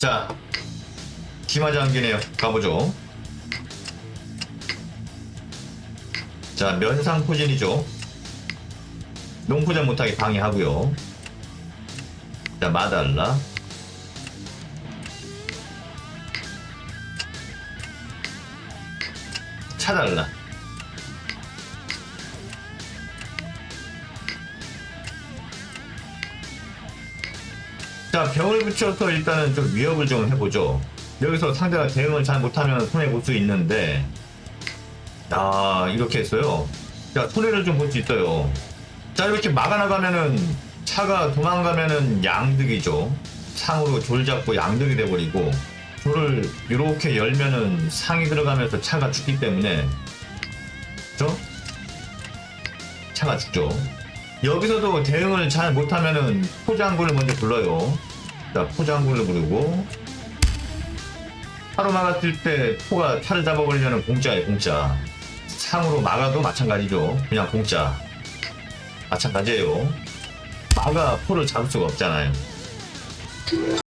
자, 기마장기네요. 가보죠. 자, 면상 포진이죠. 농포전 못하게 방해하고요. 자, 마달라. 차달라. 자, 병을 붙여서 일단은 좀 위협을 좀 해보죠. 여기서 상대가 대응을 잘 못하면 손해 볼 수 있는데, 아, 이렇게 했어요. 자, 손해를 좀 볼 수 있어요. 자, 이렇게 막아나가면은 차가 도망가면은 양득이죠. 상으로 졸 잡고 양득이 돼버리고, 줄을 이렇게 열면은 상이 들어가면서 차가 죽기 때문에, 그죠? 차가 죽죠. 여기서도 대응을 잘 못하면은 포장군을 먼저 불러요. 자, 포장군을 부르고 차로 막았을 때 포가 차를 잡아버리면 공짜예요, 공짜. 상으로 막아도 마찬가지죠. 그냥 공짜. 마찬가지예요. 막아 포를 잡을 수가 없잖아요.